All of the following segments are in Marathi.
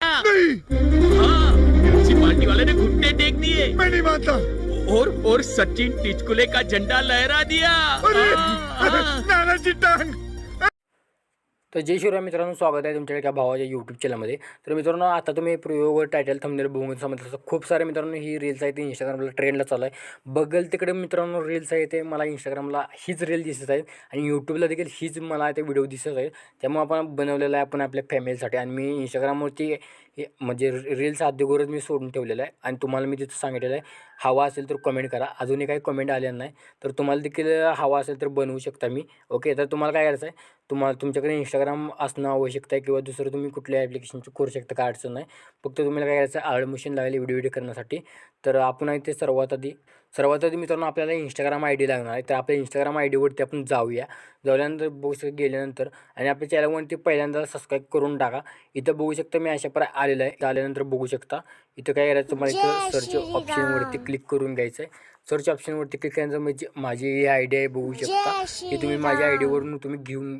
हाँ, म्यूनिसिपालिटी वाले ने घुटने टेक दिए मैं नहीं मानता और और सचिन टिचकुले का झंडा लहरा दिया। अरे हाँ, हाँ। नानाची टांग। तर जय शिवराय मित्रांनो स्वागत आहे तुमच्या एका भावाच्या यूट्यूब चॅनलमध्ये तर मित्रांनो आता तुम्ही प्रयोग टायटल थंबनेल बघून समजलं खूप सारे मित्रांनो ही रील्स आहे ते इंस्टाग्रामला ट्रेंडला चालू आहे बघल तिकडे मित्रांनो रील्स आहे ते मला इंस्टाग्रामला हीच रील दिसत आहे आणि यूट्यूबला देखील हीच मला ते व्हिडिओ दिसत आहे त्यामुळे आपण बनवलेलं आहे आपण आपल्या फॅमिलीसाठी आणि मी इंस्टाग्रामवरती हे म्हणजे रील्स अगोदरच मी सोडून ठेवलेलं आहे. आणि तुम्हाला मी तिथं सांगितलेलं आहे हवा असेल तर कमेंट करा. अजूनही काही कमेंट आलेला नाही तर तुम्हाला देखील हवा असेल तर बनवू शकता मी. ओके तर तुम्हाला काय करायचं आहे तुम्हाला तुमच्याकडे इंस्टाग्राम असणं आवश्यक आहे किंवा दुसरं तुम्ही कुठल्या ॲप्लिकेशनचं करू शकता काय अडचण नाही. फक्त तुम्हाला काय करायचं आहे ॲडमिशन लागेल व्हिडिओ एडिट करण्यासाठी. तर आपण आहे ते सर्वात आधी सर्वात आधी मित्रांनो आपल्याला इंस्टाग्राम आय डी लागणार आहे. तर आपल्या इंस्टाग्राम आय डीवरती आपण जाऊया. जाऊल्यानंतर बघू शकता गेल्यानंतर आणि आपल्या चॅनलवरती पहिल्यांदा सबस्क्राईब करून टाका. इथं बघू शकता मी अशा प्रकारे आलेलं आहे. आल्यानंतर बघू शकता इथं काय करायचं तुम्हाला इथं सर्च ऑप्शनवरती क्लिक करून घ्यायचं आहे. सर्च ऑप्शनवरती क्लिक केल्यानंतर म्हणजे माझी ही आय डी आहे बघू शकता. ही तुम्ही माझ्या आय डीवरून तुम्ही घेऊन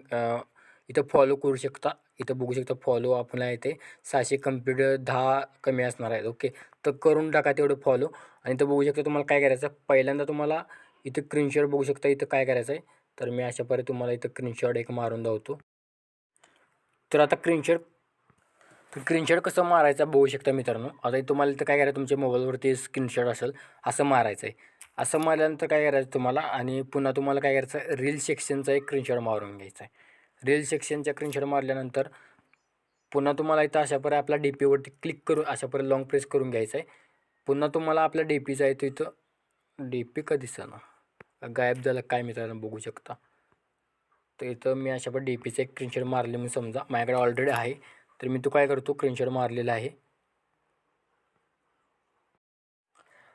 इथं फॉलो करू शकता. इथं बघू शकता फॉलो आपला इथे सहाशे कम्प्युटर दहा कमी असणार आहेत. ओके तर करून टाका तेवढं फॉलो आणि इथं बघू शकता तुम्हाला काय करायचं आहे? पहिल्यांदा तुम्हाला इथं स्क्रीनशॉट बघू शकता इथं काय करायचं आहे. तर मी अशा प्रकारे तुम्हाला इथं स्क्रीनशॉट एक मारून धावतो तर आता स्क्रीनशॉट स्क्रीनशॉट कसं मारायचं बघू शकता मित्रांनो. आता तुम्हाला इथं काय करायचं तुमच्या मोबाईलवरती स्क्रीनशॉट असेल असं मारायचं आहे. असं मारल्यानंतर काय करायचं तुम्हाला? आणि पुन्हा तुम्हाला काय करायचं आहे? रील सेक्शनचा एक स्क्रीनशॉट मारून घ्यायचा आहे. रेल सेक्शनच्या स्क्रीनशॉट मारल्यानंतर पुन्हा तुम्हाला इथं अशा प्रकारे आपल्या डी पीवरती क्लिक करून अशा प्रकारे लॉंग प्रेस करून घ्यायचं आहे पुन्हा तुम्हाला आपल्या डी पीचा आहे तो इथं डी पी का ना गायब झालं काय मित्रांनो बघू शकता. तर इथं मी अशा प्रकारे डी पीचा एक स्क्रीनशॉट मारले मी समजा माझ्याकडे ऑलरेडी आहे. तर मी तो काय करतो स्क्रीनशॉट मारलेला आहे.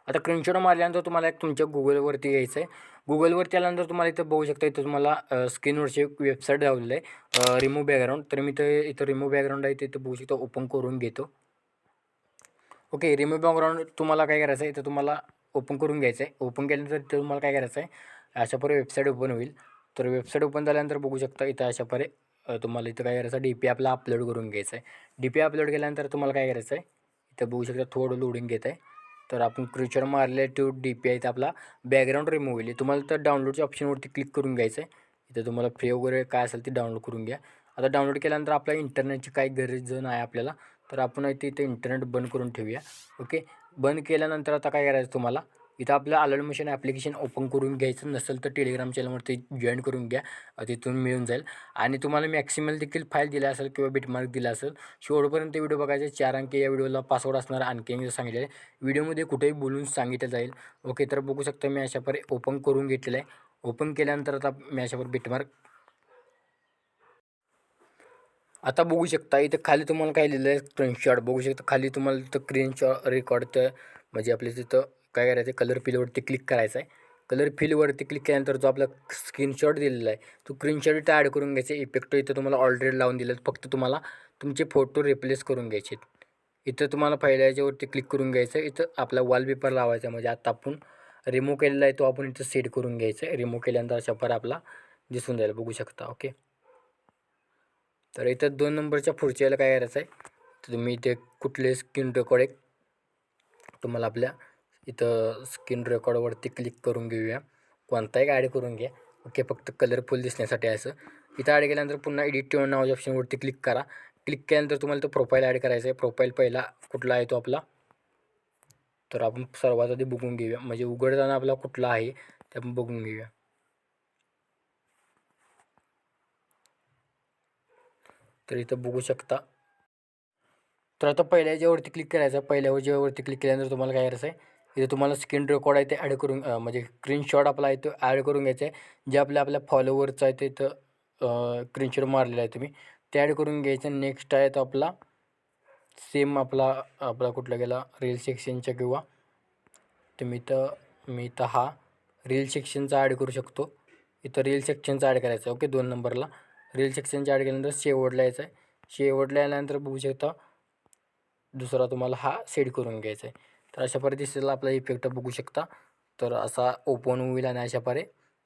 आता क्रिनशॉट मारल्यानंतर तुम्हाला एक तुमच्या गुगलवरती यायचं आहे गुगलवरती आल्यानंतर तुम्हाला इथं बघू शकता इथं तुम्हाला स्क्रीनवरची एक वेबसाईट लावलेलं आहे. रिमूव्ह बॅकग्राऊंड तर मी इथं इथं रिमूव्ह बॅकग्राऊंड आहे तिथं बघू शकता ओपन करून घेतो. ओके रिमूव्ह बॅकग्राऊंड तुम्हाला काय करायचं आहे इथं तुम्हाला ओपन करून घ्यायचं आहे. ओपन केल्यानंतर इथं तुम्हाला काय करायचं आहे अशा प्रकारे वेबसाईट ओपन होईल. तर वेबसाईट ओपन झाल्यानंतर बघू शकता इथं अशा प्रकारे तुम्हाला इथं काय करायचं डी पी आपला अपलोड करून घ्यायचं आहे. डी पी अपलोड केल्यानंतर तुम्हाला काय करायचं आहे इथं बघू शकता थोडं लोडिंग घेत आहे. तर आपण क्रिचर मारले टू डी पी आहे तर आपला. बॅकग्राऊंड रिमूव्ह होईल तुम्हाला तर डाउनलोडच्या ऑप्शनवरती क्लिक करून घ्यायचं आहे इथं तुम्हाला फ्री वगैरे काय असेल ते डाउनलोड करून घ्या. आता डाउनलोड केल्यानंतर आपल्या इंटरनेटची काही गरज नाही आपल्याला. तर आपण इथे इथे इंटरनेट बंद करून ठेवूया. ओके बंद केल्यानंतर आता काय करायचं तुम्हाला? इथं आपलं अलर्ट मशीन ॲप्लिकेशन ओपन करून घ्यायचं नसेल तर टेलिग्राम चॅनलवरती जॉईन करून घ्या. तिथून मिळून जाईल. आणि तुम्हाला मॅक्सिमल देखील फाईल दिला असेल किंवा बिटमार्क दिला असेल शेवटपर्यंत व्हिडिओ बघायचे चार अंकी या व्हिडिओला पासवर्ड असणार आणखी मी सांगितलेलं आहे. व्हिडिओमध्ये कुठेही बोलून सांगितलं जाईल. ओके तर बघू शकता मी अशा पर ओपन करून घेतलेलं आहे. ओपन केल्यानंतर आता मी अशा बिटमार्क आता बघू शकता इथं खाली तुम्हाला काय लिहिलं आहे? स्क्रीनशॉट बघू शकता खाली तुम्हाला तिथं स्क्रीनशॉट रेकॉर्ड तर म्हणजे आपले तिथं काय करायचं आहे कलर फिलवरती क्लिक करायचं आहे कलर फिलवरती क्लिक केल्यानंतर जो आपला स्क्रीनशॉट दिलेला आहे तो स्क्रीनशॉट इथं ॲड करून घ्यायचा. इफेक्ट इथं तुम्हाला ऑलरेडी लावून दिलं फक्त तुम्हाला तुमचे फोटो रिप्लेस करून घ्यायचे इथं तुम्हाला पहिल्या याच्यावरती क्लिक करून घ्यायचं इथं आपला वॉलपेपर लावायचा आहे. म्हणजे आता आपण रिमूव्ह केलेला आहे तो आपण इथं सेट करून घ्यायचा आहे. रिमूव्ह केल्यानंतर अशा पर आपला दिसून जाईल. बघू शकता. ओके तर इथं दोन नंबरच्या पुढच्या याला काय करायचं आहे तर तुम्ही इथे कुठले स्क्रीन रेकॉर्ड एक तुम्हाला आपल्या इथं स्क्रीन रेकॉर्डवरती क्लिक करून घेऊया. कोणताही ॲड करून घ्या. ओके फक्त कलरफुल दिसण्यासाठी असं. इथं ॲड केल्यानंतर पुन्हा एडिट टेवन नावाच्या ऑप्शनवरती क्लिक करा. क्लिक केल्यानंतर तुम्हाला तो प्रोफाईल ॲड करायचा आहे. प्रोफाईल पहिला कुठला आहे तो आपला? तर आपण सर्वात आधी बघून घेऊया. म्हणजे उघडताना आपला कुठला आहे ते आपण बघून घेऊया. तर इथं बघू शकता. तर आता पहिल्या याच्यावरती क्लिक करायचं आहे पहिल्या याच्यावरती क्लिक केल्यानंतर तुम्हाला काय करायचं आहे? इथे तुम्हाला स्क्रीन रेकॉर्ड आहे ते ॲड करून म्हणजे स्क्रीनशॉट आपला आहे तो ॲड करून घ्यायचा आहे. जे आपल्या आपल्या फॉलोवरचं आहे ते इथं स्क्रीनशॉट मारलेला आहे तुम्ही. ते ॲड करून घ्यायचं नेक्स्ट आहे तो आपला सेम आपला आपला कुठला गेला? रील सेक्शनच्या किंवा तुम्ही तर मी तर हा रील सेक्शनचा ॲड करू शकतो. इथं रील सेक्शनचा ॲड करायचं आहे. ओके दोन नंबरला. रील सेक्शनचा ॲड केल्यानंतर शेवटला यायचं आहे. शेवटला आल्यानंतर बघू शकता दुसरा तुम्हाला हा सेट करून घ्यायचा आहे. तर अशा पद्धतीला आपला इफेक्ट बघू शकता. तर असा ओपन होईल आणि अशा पारे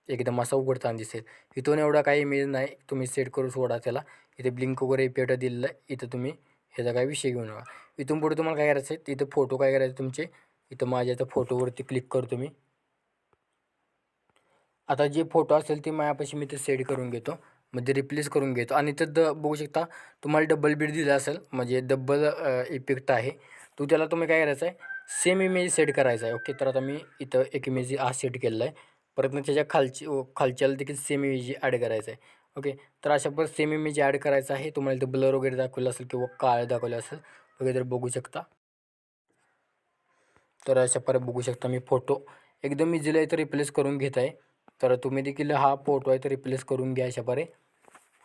एकदम असा उघडताना दिसेल. इथून एवढा काही इमेज नाही तुम्ही सेट करू सोडा त्याला. इथे ब्लिंक वगैरे इफेक्ट दिलेलं आहे. इथं तुम्ही ह्याचा काही विषय घेऊ नका. इथून पुढे तुम्हाला काय करायचं आहे? इथं फोटो काय करायचे तुमचे? इथं माझ्या इथं फोटोवरती क्लिक करतो मी आता जे फोटो असेल ते माझ्यापाशी मी ते सेट करून घेतो. म्हणजे रिप्लेस करून घेतो. आणि इथं द बघू शकता तुम्हाला डबल बीड दिलं असेल. म्हणजे डबल इफेक्ट आहे. तो त्याला तुम्ही काय करायचं आहे? सेम इमेज सेट करायचा आहे. ओके तर आता मी इथं एक इमेज हा सेट केलेला आहे. परत मग त्याच्या खालची खालच्याला देखील सेम इमेज ॲड करायचं आहे. ओके तर अशा पर सेम इमेज ॲड करायचं आहे. तुम्हाला इथं ब्लर वगैरे दाखवलं असेल किंवा काळ दाखवलं असेल वगैरे बघू शकता. तर अशा परत बघू शकता मी फोटो एकदम इझिली आहे तर रिप्लेस करून घेत आहे. तर तुम्ही देखील हा फोटो आहे तर रिप्लेस करून घ्या अशा परे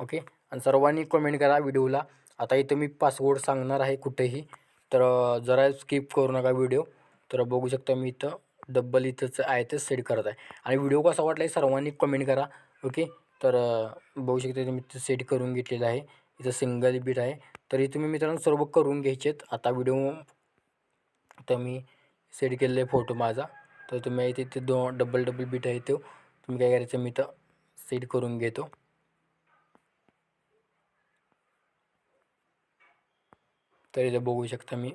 ओके आणि सर्वांनी कमेंट करा व्हिडिओला आता इथं मी पासवर्ड सांगणार आहे कुठेही. तर जरा स्किप करू नका व्हिडिओ तर बघू शकता मी इथं डब्बल इथंच आहे ते सेट करत आहे. आणि व्हिडिओ कसा वाटला आहे सर्वांनी कमेंट करा ओके तर बघू शकता इथं मी ते सेट करून घेतलेलं आहे. इथं सिंगल बीट आहे. तर इथे मी मित्रांनो सर्व करून घ्यायचेत. आता व्हिडिओ तर मी सेट केलेला आहे फोटो माझा. तर तुम्ही इथे इथे दो डबल डबल बीट आहे तो. तुम्ही काय करायचं? मी तर सेट करून घेतो. तर इथे बघू शकता मी.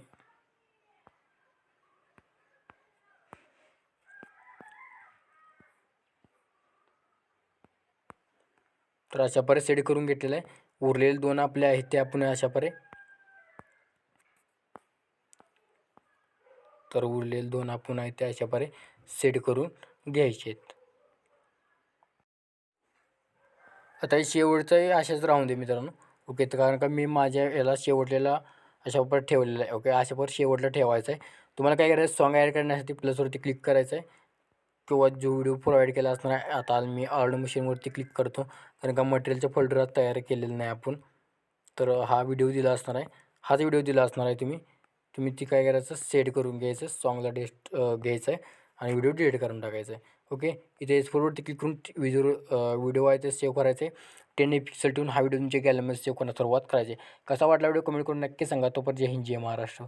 तर अशा परे सेट करून घेतलेलं आहे. उरलेले दोन आपले आहेत ते आपण अशा परे. तर उरलेले दोन आपण आहेत ते अशा परे सेट करून घ्यायचे आहेत आता हे अशाच राहून दे मित्रांनो. ओके तर कारण का मी माझ्या याला शेवटलेला अशा पर ठेवलेला आहे. ओके? अशा पर शेवटला ठेवायचं आहे. तुम्हाला काय करायचं सॉन्ग ॲड करण्यासाठी प्लसवरती क्लिक करायचं आहे. किंवा जो व्हिडिओ प्रोव्हाइड केला असणार आहे आता मी ऑर्डर मशीनवरती क्लिक करतो. कारण का मटेरियलच्या फोल्डरात तयार केलेलं नाही आपण. तर हा व्हिडिओ दिला असणार आहे. हाच व्हिडिओ दिला असणार आहे तुम्ही. तुम्ही ती काय करायचं? सेट करून घ्यायचं. सॉन्गला टेस्ट घ्यायचं आहे. आणि व्हिडिओ डिलीट करून टाकायचं आहे. ओके? इथे एक्सपोर्टवरती क्लिक करून व्हिडिओ व्हिडिओ आहे ते सेव्ह करायचे टेन पिक्सल ठेवून हा व्हिडिओ तुमच्या गॅलरीमध्ये सेव्ह सुरुवात करायची कसा वाटला व्हिडिओ कमेंट करून नक्की सांगा. तोपर्यंत जय हिंद जय महाराष्ट्र.